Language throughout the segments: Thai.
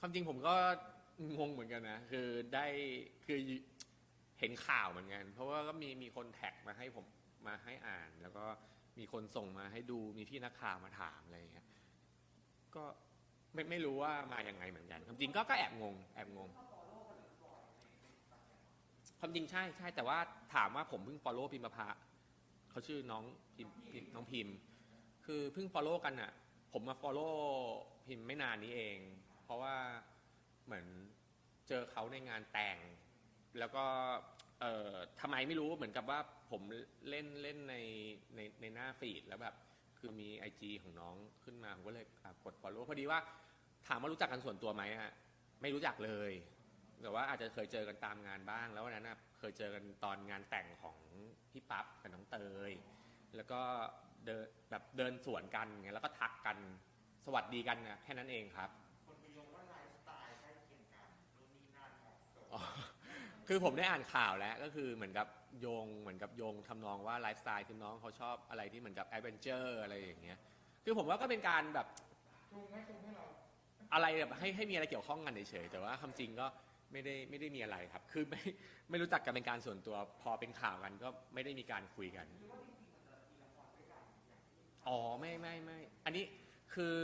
ความจริงผมก็งงเหมือนกันนะ คือได้คือเห็นข่าวเหมือนกัน เพราะว่าก็มีมีคนแท็กมาให้ผมมาให้อ่าน แล้วก็มีคนส่งมาให้ดูมีพี่นักข่าวมาถามอะไรอย่างเงี้ยก็ไม่ไม่รู้ว่ามาอย่างไงเหมือนกัน ความจริงก็ก็แอบงง แอบงง ความจริงใช่ใช่แต่ว่าถามว่าผมเพิ่ง follow พิมพ์ประภาเขาชื่อน้องพิมพิมน้องพิมพ์ คือเพิ่ง follow กันอะ ผมมา follow พิมพ์ไม่นานนี้เอง เพราะว่าเหมือนเจอเขาในงานแต่ง แล้วก็เอ่อทำไมไม่รู้เหมือนกับว่าผมเล่นเล่นในในในหน้าฟีดแล้วแบบคือมี IG ของน้องขึ้นมาผมก็เลยกด follow พอดีว่าถามว่ารู้จักกันส่วนตัวไหมอะไม่รู้จักเลย แต่ว่าอาจจะเคยเจอกันตามงานบ้าง แล้ววันนั้นนะเคยเจอกันตอนงานแต่งของพี่ปั๊บกับน้องเตย แล้วก็เดินแบบเดินสวนกันไงแล้วก็ทักกันสวัสดีกันนะแค่นั้นเองครับ คือผมได้อ่านข่าวแล้วก็คือเหมือนกับโยงเหมือนกับโยงทำนองว่าไลฟ์สไตล์คือน้องเขาชอบอะไรที่เหมือนกับแอดเวนเจอร์อะไรอย่างเงี้ย คือผมว่าก็เป็นการแบบจูงให้จูงให้เราอะไรแบบให้ให้มีอะไรเกี่ยวข้องกันเฉยๆแต่ว่าคำจริงก็ไม่ได้ไม่ได้มีอะไรครับ คือไม่ไม่รู้จักกันเป็นการส่วนตัวพอเป็นข่าวกันก็ไม่ได้มีการคุยกัน อ๋อไม่ไม่ไม่อันนี้คือ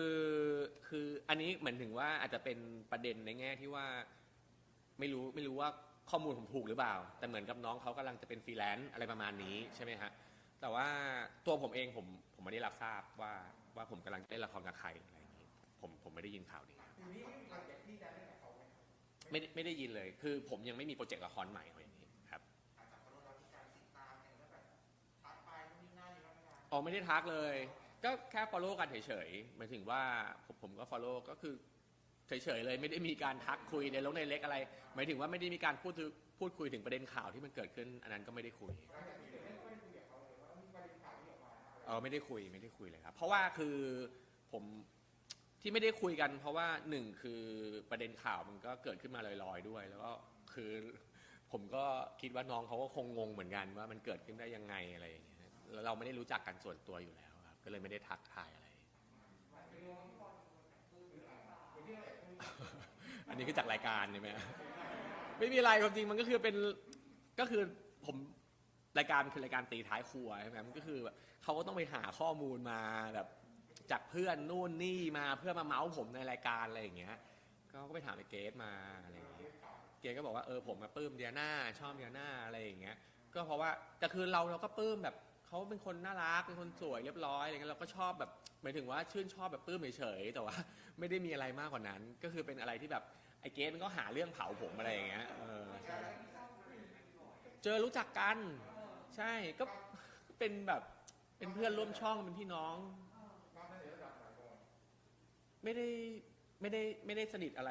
คืออันนี้เหมือนถึงว่าอาจจะเป็นประเด็นในแง่ที่ว่า ไม่รู้ไม่รู้ว่าข้อมูลผมถูกหรือเปล่า แต่เหมือนกับน้องเขากำลังจะเป็นฟรีแลนซ์อะไรประมาณนี้ใช่ไหมฮะแต่ว่าตัวผมเองผมผมไม่ได้รับทราบว่าว่าผมกำลังจะเล่นละครกับใครอะไรอย่างนี้ผมผมไม่ได้ยินข่าวนี้ ทีนี้หลังจากที่จะเล่นกับเขาไหมครับไม่ได้ไม่ได้ยินเลย คือผมยังไม่มีโปรเจกต์ละครใหม่อะไรอย่างนี้ครับ อาจจะขอโทษเราที่การติดตามเองแล้วแบบทักไปนู่นนี่นั่นนี่บ้างไหมครับอ๋อไม่ได้ทักเลย ก็แค่ follow กันเฉยๆหมายถึงว่าผมผมก็ follow ก็คือ เฉยๆเลยไม่ได้มีการทักคุยในลงในเล็กอะไร หมายถึงว่าไม่ได้มีการพูดพูดคุยถึงประเด็นข่าวที่มันเกิดขึ้น อันนั้นก็ไม่ได้คุยเออไรเออไม่ได้คุยไม่ได้คุยเลยครับ เพราะว่าคือผมที่ไม่ได้คุยกัน เพราะว่าหนึ่งคือประเด็นข่าวมันก็เกิดขึ้นมาลอยๆด้วย แล้วก็คือผมก็คิดว่าน้องเขาก็คงงงเหมือนกันว่ามันเกิดขึ้นได้ยังไงอะไรอย่างเงี้ยแล้วเราไม่ได้รู้จักกันส่วนตัวอยู่แล้วครับ ก็เลยไม่ได้ทักทายอะไร อันนี้คือจากรายการใช่ไหมไม่มีอะไรความจริงมันก็คือเป็นก็คือผมรายการคือรายการตีท้ายครัวใช่ไหมมันก็คือแบบเขาก็ต้องไปหาข้อมูลมาแบบจากเพื่อนนู่นนี่มาเพื่อมาเมาส์ผมในรายการอะไรอย่างเงี้ย ก็ก็ไปถามไอ้เกสมาอะไรอย่างเงี้ย เกสก็บอกว่าเออผมมาปลื้มเดียน่าชอบเดียน่าอะไรอย่างเงี้ย ก็เพราะว่าแต่คือเราเราก็ปลื้มแบบ เขาเป็นคนน่ารักเป็นคนสวยเรียบร้อยอะไรเงี้ยเราก็ชอบแบบหมายถึงว่าชื่นชอบแบบปลื้มเฉยๆแต่ว่า ไม่ได้มีอะไรมากกว่านั้น ก็คือเป็นอะไรที่แบบไอ้เกสมันก็หาเรื่องเผาผมอะไรอย่างเงี้ยเออใช่เจอรู้จักกัน ใช่ก็เป็นแบบเป็นเพื่อนร่วมช่องเป็นพี่น้องได้ในระดับไหนก่อนไม่ได้ไม่ได้ไม่ได้สนิทอะไร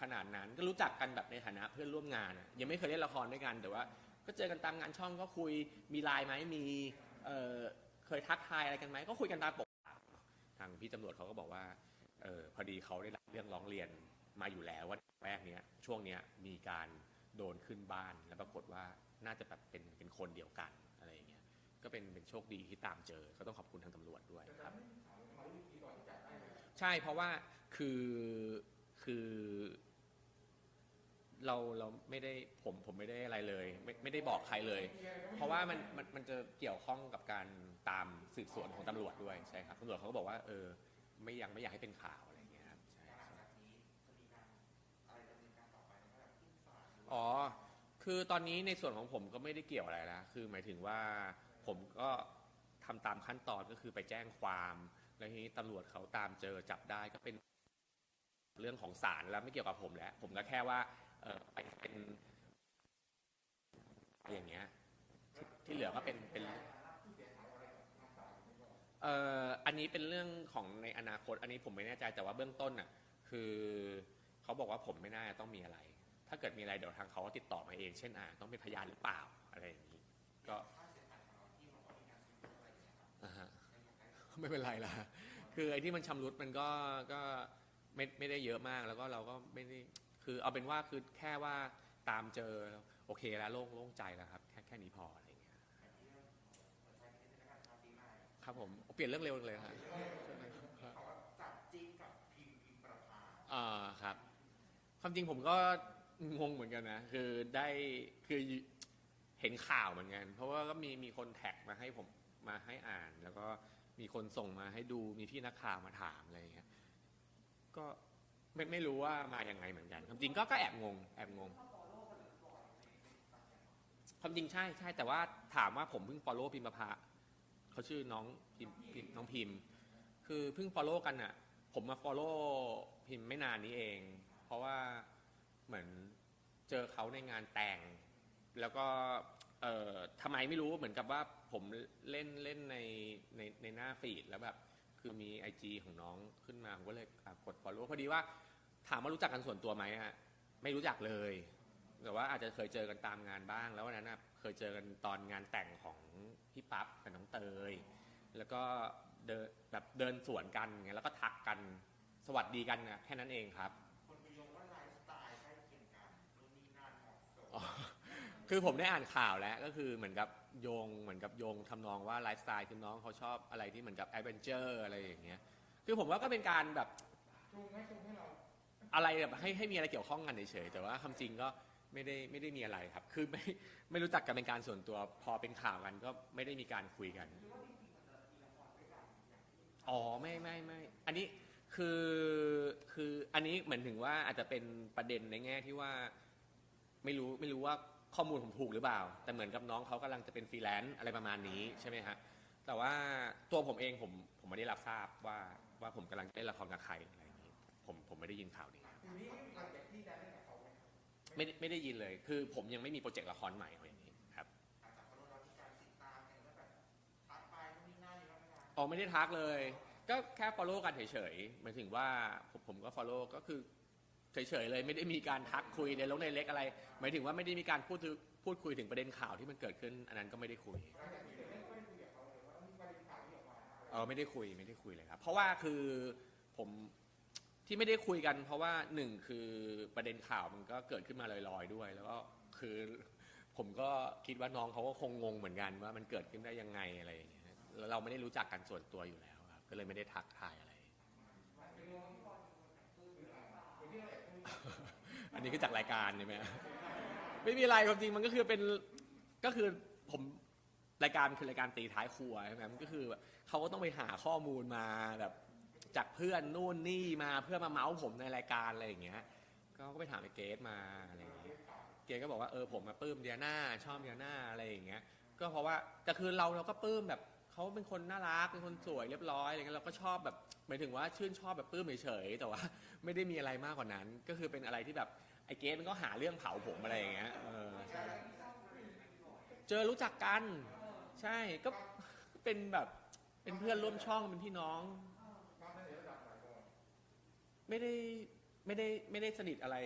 ขนาดนั้น ก็รู้จักกันแบบในฐานะเพื่อนร่วมงานอะยังไม่เคยเล่นละครด้วยกันแต่ว่าก็เจอกันตามงานช่องก็คุยมีไลน์ไหมมี เอ่อเคยทักทายอะไรกันไหมก็คุยกันตามปกติทางพี่ตำรวจเขาก็บอกว่าเออพอดีเขาได้รับเรื่องร้องเรียนมาอยู่แล้วว่าแรกเนี้ยช่วงเนี้ยมีการโดนขึ้นบ้านแล้วปรากฏว่าน่าจะแบบเป็นเป็นคนเดียวกันอะไรอย่างเงี้ยก็เป็นเป็นโชคดีที่ตามเจอก็ต้องขอบคุณทางตำรวจด้วยครับ ใช่เพราะว่าคือคือ เราเราไม่ได้ผมผมไม่ได้อะไรเลย ไม่ไม่ได้บอกใครเลย เพราะว่ามันมันมันจะเกี่ยวข้องกับการตามสืบสวนของตำรวจด้วยใช่ครับตำรวจเขาก็บอกว่าเออไม่ยังไม่อยากให้เป็นข่าวอะไรอย่างเงี้ยครับใช่หลังจากนี้จะมีการอะไรดำเนินการต่อไปนะครับขึ้นศาลหรือว่าอ๋อ คือตอนนี้ในส่วนของผมก็ไม่ได้เกี่ยวอะไรแล้วคือหมายถึงว่าผมก็ทำตามขั้นตอนก็คือไปแจ้งความแล้วทีนี้ตำรวจเขาตามเจอจับได้ก็เป็นเรื่องของศาลแล้วไม่เกี่ยวกับผมแล้ว ผมก็แค่ว่า เออไปเป็นอย่างเงี้ยที่ที่เหลือก็เป็นเป็นเอ่ออันนี้เป็นเรื่องของในอนาคต อันนี้ผมไม่แน่ใจแต่ว่าเบื้องต้นน่ะคือเขาบอกว่าผมไม่น่าจะต้องมีอะไร ถ้าเกิดมีอะไรเดี๋ยวทางเขาก็ติดต่อมาเอง เช่นอ่าต้องเป็นพยานหรือเปล่าอะไรอย่างนี้ ก็ไม่เป็นไรล่ะคือไอ้ที่มันชำรุดมันก็ก็ไม่ไม่ได้เยอะมากแล้วก็เราก็ไม่ได้ คือเอาเป็นว่าคือแค่ว่าตามเจอโอเคแล้วโล่งโล่งใจแล้วครับ แค่แค่นี้พออะไรอย่างเงี้ยครับผมเปลี่ยนเรื่องเร็วเลยครับเขาว่าจับจิ้นกับพิมพ์พิมพ์ประภาอ่าครับ ความจริงผมก็งงเหมือนกันนะ คือได้คือเห็นข่าวเหมือนกัน เพราะว่าก็มีมีคนแท็กมาให้ผมมาให้อ่าน แล้วก็มีคนส่งมาให้ดูมีพี่นักข่าวมาถามอะไรอย่างเงี้ยก็ ไม่ไม่รู้ว่ามาอย่างไงเหมือนกันความจริงก็ก็แอบงงแอบงงความจริงใช่ใช่แต่ว่าถามว่าผมเพิ่ง follow พิมพ์ประภาเขาชื่อน้องพิมน้องพิมพ์ คือเพิ่ง follow กันอะ ผมมา follow พิมพ์ไม่นานนี้เอง เพราะว่าเหมือนเจอเขาในงานแต่ง แล้วก็เอ่อทำไมไม่รู้เหมือนกับว่าผมเล่นเล่นในในในหน้าฟีดแล้วแบบ คือมี IG ของน้องขึ้นมาผมก็เลยกด follow พอดีว่าถามว่ารู้จักกันส่วนตัวไหมฮะไม่รู้จักเลย แต่ว่าอาจจะเคยเจอกันตามงานบ้าง แล้ววันนั้นนะเคยเจอกันตอนงานแต่งของพี่ปั๊บกับน้องเตย แล้วก็เดินแบบเดินสวนกันอย่างเงี้ยแล้วก็ทักกันสวัสดีกันนะแค่นั้นเองครับ คนไปโยงว่าไลฟ์สไตล์ใกล้เคียงกันนู่นนี่นั่นเหมาะสม คือผมได้อ่านข่าวแล้วก็คือเหมือนกับโยงเหมือนกับโยงทำนองว่าไลฟ์สไตล์คือน้องเขาชอบอะไรที่เหมือนกับแอดเวนเจอร์อะไรอย่างเงี้ย คือผมว่าก็เป็นการแบบจูงไหมจูงให้เราอะไรแบบให้ให้มีอะไรเกี่ยวข้องกันเฉยๆแต่ว่าควาจริงก็ไม่ได้ไม่ได้มีอะไรครับ คือไม่ไม่รู้จักกันเป็นการส่วนตัวพอเป็นข่าวกันก็ไม่ได้มีการคุยกัน อ๋อไม่ไม่ไม่อันนี้คือคืออันนี้เหมือนถึงว่าอาจจะเป็นประเด็นในแง่ที่ว่า ไม่รู้ไม่รู้ว่า ข้อมูลผมถูกหรือเปล่า แต่เหมือนกับน้องเขากำลังจะเป็นฟรีแลนซ์อะไรประมาณนี้ใช่ไหมฮะแต่ว่าตัวผมเองผมผมไม่ได้รับทราบว่าว่าผมกำลังเล่นละครกับใครอะไรอย่างนี้ผมผมไม่ได้ยินข่าวนี้ครับทีนี้หลังจากที่ได้เล่นกับเขาไหมครับไม่ได้ไม่ได้ยินเลย คือผมยังไม่มีโปรเจกต์ละครใหม่อะไรอย่างนี้ครับอาจจะคนเราที่การติดตามเห็นว่าแบบทักไปนู่นนี่นั่นอยู่แล้วไม่ได้อ๋อไม่ได้ทักเลย ก็แค่ follow กันเฉยๆหมายถึงว่าผมผมก็ follow ก็คือ เฉยๆเลย ไม่ได้มีการทักคุยในลงในเล็กอะไร หมายถึงว่าไม่ได้มีการพูดถึงพูดคุยถึงประเด็นข่าวที่มันเกิดขึ้น อันนั้นก็ไม่ได้คุยเออไรเออไม่ได้คุยไม่ได้คุยเลยครับ เพราะว่าคือผมที่ไม่ได้คุยกัน เพราะว่าหนึ่งคือประเด็นข่าวมันก็เกิดขึ้นมาลอยๆด้วย แล้วก็คือผมก็คิดว่าน้องเขาก็คงงงเหมือนกันว่ามันเกิดขึ้นได้ยังไงอะไรอย่างเงี้ยแล้วเราไม่ได้รู้จักกันส่วนตัวอยู่แล้วครับก็เลยไม่ได้ทักทายอะไร อันนี้คือจากรายการใช่ไหมไม่มีอะไรความจริงมันก็คือเป็นก็คือผมรายการคือรายการตีท้ายครัวใช่ไหมมันก็คือแบบเขาก็ต้องไปหาข้อมูลมาแบบจากเพื่อนนู่นนี่มาเพื่อมาเมาส์ผมในรายการอะไรอย่างเงี้ย ก็ก็ไปถามไอ้เกสมาอะไรอย่างเงี้ยเกสก็บอกว่าเออผมมาปลื้มเดียนาชอบเดียนาอะไรอย่างเงี้ย ก็เพราะว่าแต่คือเราเราก็ปลื้มแบบ เขาเป็นคนน่ารักเป็นคนสวยเรียบร้อยอะไรเงี้ยเราก็ชอบแบบหมายถึงว่าชื่นชอบแบบปลื้มเฉยๆแต่ว่า ไม่ได้มีอะไรมากกว่านั้น ก็คือเป็นอะไรที่แบบไอ้เกสมันก็หาเรื่องเผาผมอะไรอย่างเงี้ยเออใช่เจอรู้จักกัน ใช่ก็เป็นแบบเป็นเพื่อนร่วมช่องเป็นพี่น้องไหนก่อนไม่ได้ไม่ได้ไม่ได้สนิทอะไร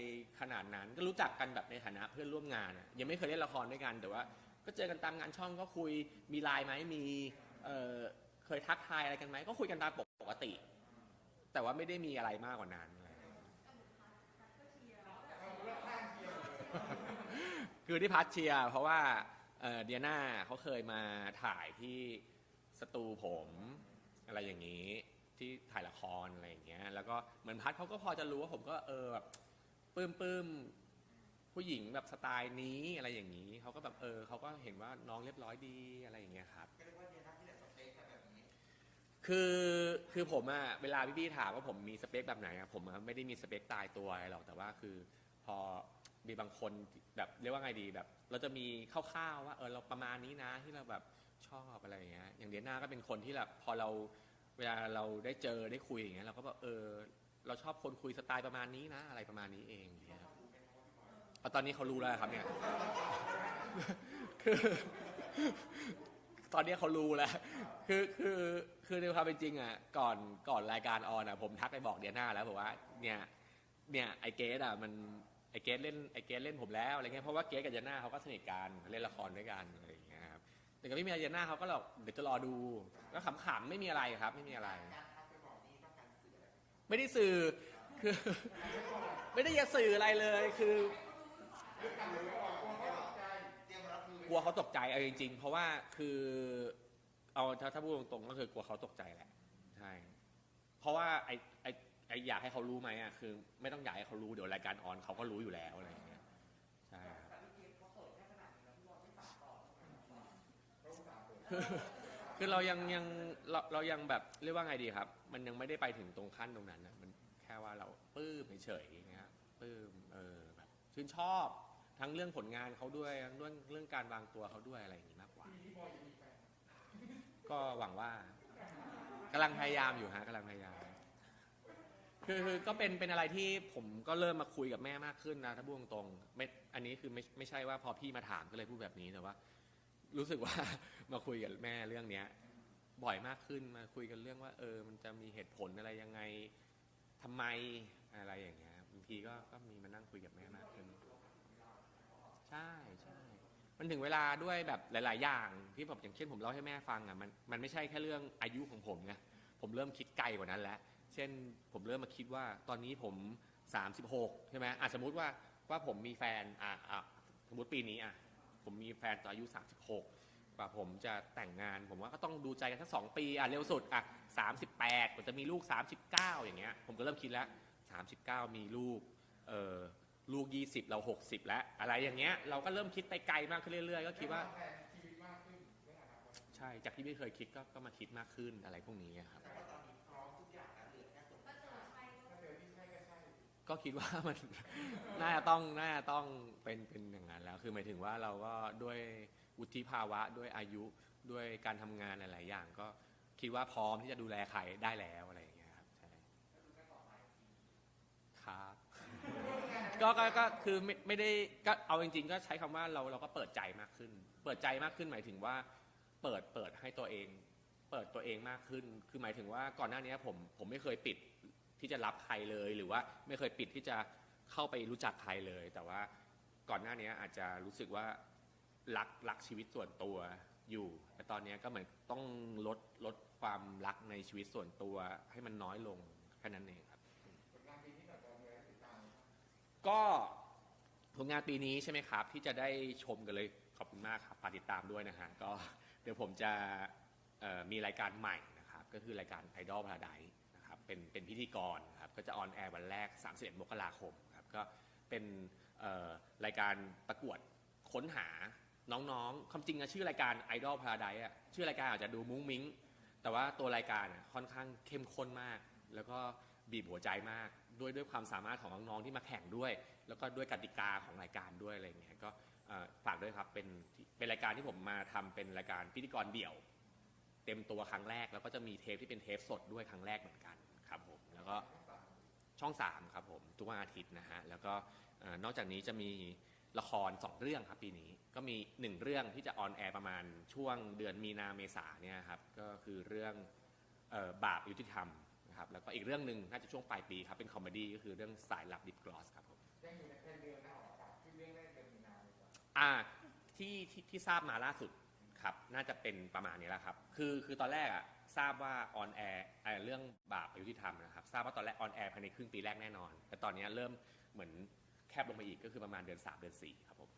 ขนาดนั้น ก็รู้จักกันแบบในฐานะเพื่อนร่วมงานอะยังไม่เคยเล่นละครด้วยกันแต่ว่า ก็เจอกันตามงานช่องก็คุยมีไลน์ไหมมี เออเคยทักทายอะไรกันไหมก็คุยกันตามปกติ แต่ว่าไม่ได้มีอะไรมากกว่านั้นคือที่พัทเชียร์เพราะว่าเอ่อเดียนาเขาเคยมาถ่ายที่สตูผมอะไรอย่างนี้ที่ถ่ายละครอะไรอย่างเงี้ย แล้วก็เหมือนพัทเขาก็พอจะรู้ว่าผมก็เออแบบปลื้มปลื้มผู้หญิงแบบสไตล์นี้อะไรอย่างนี้เขาก็แบบเออเขาก็เห็นว่าน้องเรียบร้อยดีอะไรอย่างเงี้ยครับ คือคือผมอะเวลาพี่ๆถามว่าผมมีสเปคแบบไหนอะผมอะไม่ได้มีสเปคตายตัวอะไรหรอกแต่ว่าคือ พอมีบางคนแบบเรียกว่าไงดีแบบ เราจะมีคร่าวๆว่าเออเราประมาณนี้นะที่เราแบบชอบอะไรอย่างเงี้ยอย่างเดียน่าก็เป็นคนที่แบบพอเราเวลาเราได้เจอได้คุยอย่างเงี้ยเราก็แบบเออ เราชอบคนคุยสไตล์ประมาณนี้นะอะไรประมาณนี้เองอย่างเงี้ยครับเอาตอนนี้เขารู้แล้วครับเนี่ยคือ ตอนนี้เขารู้แล้ว คือคือคือในความเป็นจริงอะก่อนก่อนรายการออนอะผมทักไปบอกเดียน่าแล้วบอกว่าเนี่ยเนี่ยไอเกสอะมันไอเกสเล่นไอเกสเล่นผมแล้วอะไรเงี้ยเพราะว่าเกสกับเดียน่าเขาก็สนิทกันเล่นละครด้วยกันอะไรอย่างเงี้ยครับแต่ก็ไม่มีอะไรเดียน่าเขาก็หรอกเดี๋ยวจะรอดูก็ขำๆไม่มีอะไรครับ ไม่มีอะไร ไม่ได้สื่อคือ ไม่ได้จะสื่ออะไรเลยคือ กลัวเขาตกใจเอาจริงๆ เพราะว่าคือเอาถ้าถ้าพูดตรงๆก็คือกลัวเขาตกใจแหละใช่เพราะว่าไอไอไออยากให้เขารู้ไหมอะคือ ไม่ต้องอยากให้เขารู้เดี๋ยวรายการออนเขาก็รู้อยู่แล้วอะไรอย่างเงี้ยใช่ครับแต่พี่เกดเขาเปิดแค่ขนาดนี้แล้วพี่บอลไม่ฝากต่อทำไมเขาอุตส่าห์เปิดคือเรายังยังเราเรายังแบบเรียกว่าไงดีครับ มันยังไม่ได้ไปถึงตรงขั้นตรงนั้นนะมันแค่ว่าเราปลื้มเฉยๆอย่างเงี้ยปลื้มเออแบบชื่นชอบ ทั้งเรื่องผลงานเขาด้วยทั้งเรื่องเรื่องการวางตัวเขาด้วยอะไรอย่างงี้มากกว่า ก็หวังว่ากำลังพยายามอยู่ฮะกำลังพยายามคือคือก็เป็นเป็นอะไรที่ผมก็เริ่มมาคุยกับแม่มากขึ้นนะถ้าพูดตรงๆไม่อันนี้คือไม่ไม่ใช่ว่าพอพี่มาถามก็เลยพูดแบบนี้แต่ว่า รู้สึกว่ามาคุยกับแม่เรื่องเนี้ย บ่อยมากขึ้นมาคุยกันเรื่องว่า เออ มันจะมีเหตุผลอะไรยังไงทำไมอะไรอย่างเงี้ยบางทีก็ก็มีมานั่งคุยกับแม่มากขึ้น ใช่ใช่ มันถึงเวลาด้วยแบบหลาย ๆ อย่างที่แบบอย่างเช่นผมเล่าให้แม่ฟังอะมันมันไม่ใช่แค่เรื่องอายุของผมไงผมเริ่มคิดไกลกว่านั้นแล้ว เช่นผมเริ่มมาคิดว่าตอนนี้ผม 36 ใช่ไหมอะสมมุติว่าว่าผมมีแฟนอะอะสมมติปีนี้อะผมมีแฟนตอนอายุ 36กว่าผมจะแต่งงาน ผมว่าก็ต้องดูใจกันทั้งสองปีอะเร็วสุดอะ38กว่าจะมีลูก 39 อย่างเงี้ย ผมก็เริ่มคิดแล้ว 39 มีลูกเออ ลูก 20 เรา 60 แล้ว อะไรอย่างเงี้ยเราก็เริ่มคิดไปไกลมากขึ้นเรื่อย ๆ ก็คิดว่า ใช่จากที่ไม่เคยคิดก็ก็มาคิดมากขึ้นอะไรพวกนี้ครับแต่ว่าตอนนี้พร้อมทุกอย่างแล้วเหลือแค่ตกก็เจอใช่ถ้าเจอที่ใช่ก็ใช่ก็คิดว่ามันน่าจะต้องน่าจะต้องเป็นเป็นอย่างนั้นแล้ว คือหมายถึงว่าเราก็ด้วยวุฒิภาวะด้วยอายุด้วยการทำงานหลาย ๆ อย่าง ก็คิดว่าพร้อมที่จะดูแลใครได้แล้วอะไรอย่างเงี้ยครับใช่ครับ ก็ก็ก็คือไม่ไม่ได้ก็เอาจริง ๆ ก็ใช้คำว่าเราเราก็เปิดใจมากขึ้น เปิดใจมากขึ้นหมายถึงว่า เปิดเปิดให้ตัวเอง เปิดตัวเองมากขึ้น คือหมายถึงว่าก่อนหน้านี้ผมผมไม่เคยปิดที่จะรับใครเลยหรือว่าไม่เคยปิดที่จะเข้าไปรู้จักใครเลย แต่ว่าก่อนหน้านี้อาจจะรู้สึกว่ารักรักชีวิตส่วนตัวอยู่ แต่ตอนนี้ก็เหมือนต้องลดลดความรักในชีวิตส่วนตัวให้มันน้อยลงแค่นั้นเองครับ ก็ผลงานปีนี้ใช่ไหมครับ ที่จะได้ชมกันเลยขอบคุณมากครับฝากติดตามด้วยนะฮะก็เดี๋ยวผมจะมีรายการใหม่นะครับ ก็คือรายการ Idol Paradise นะครับเป็นเป็นพิธีกรครับก็จะออนแอร์วันแรก 31 มกราคมครับก็เป็นรายการประกวดค้นหาน้องๆ ความจริงอะชื่อรายการ Idol Paradise อะชื่อรายการอาจจะดูมุ้งมิ้ง แต่ว่าตัวรายการอะค่อนข้างเข้มข้นมาก แล้วก็บีบหัวใจมาก ด้วยด้วยความสามารถของน้องๆที่มาแข่งด้วย แล้วก็ด้วยกติกาของรายการด้วยอะไรอย่างเงี้ยก็ฝากด้วยครับเป็นเป็นรายการที่ผมมาทำเป็นรายการพิธีกรเดี่ยว เต็มตัวครั้งแรก แล้วก็จะมีเทปที่เป็นเทปสดด้วยครั้งแรกเหมือนกันครับผมแล้วก็ช่อง 3 ครับผมทุกวันอาทิตย์นะฮะแล้วก็นอกจากนี้จะมีละคร 2 เรื่องครับปีนี้ก็มี 1 เรื่องที่จะออนแอร์ประมาณช่วงเดือนมีนาเมษาเนี่ยครับก็คือเรื่องออบาปยุติธรรม นะครับ แล้วก็อีกเรื่องหนึ่งน่าจะช่วงปลายปีครับ เป็นคอมเมดี้ก็คือเรื่องสายลับดิบกลอสครับผมยังอยู่ในแค่เดือนนะออกอากาศขึ้นเรื่องแรกเดือนมีนาเลยกว่าอ่าที่ที่ที่ทราบมาล่าสุดครับ น่าจะเป็นประมาณนี้แหละครับ คือคือตอนแรกอะทราบว่าออนแอร์เรื่องบาปอายุที่ทำนะครับ ทราบว่าตอนแรกออนแอร์ภายในครึ่งปีแรกแน่นอน แต่ตอนนี้เริ่มเหมือนแคบลงมาอีกก็คือประมาณเดือน3เดือน4ครับผม